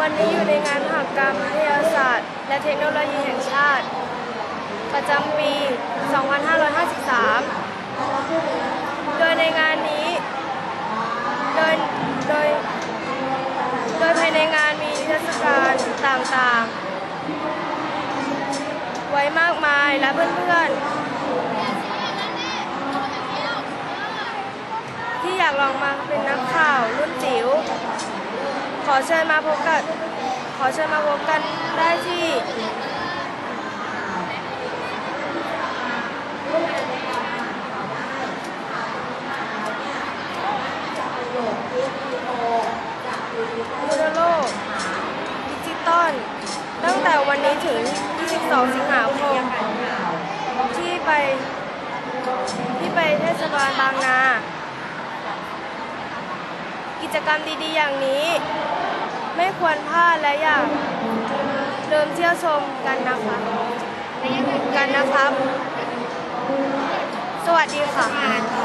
วันนี้อยู่ในงานมหกรรมวิทยาศาสตร์ และเทคโนโลยีแห่งชาติ ประจำปี 2553 โดยในงานนี้ โดย โดย โดยภายในงานมีนิทรรศการต่างๆ ไว้มากมายและเพื่อนๆ ที่อยากลองมาเป็นนักข่าวรุ่นจิ๋ว เชิญมาพบกัน ขอเชิญมาพบกันได้ที่ มูโลดิจิตอลตั้งแต่วันนี้ถึง 22 สิงหาคม ที่ไป ที่ไปเทศบาลบางนา กิจกรรมดีๆอย่างนี้ ไม่ควรพลาดและอยากเดิมเที่ยวชมกันนะคะกันนะครับ สวัสดีค่ะ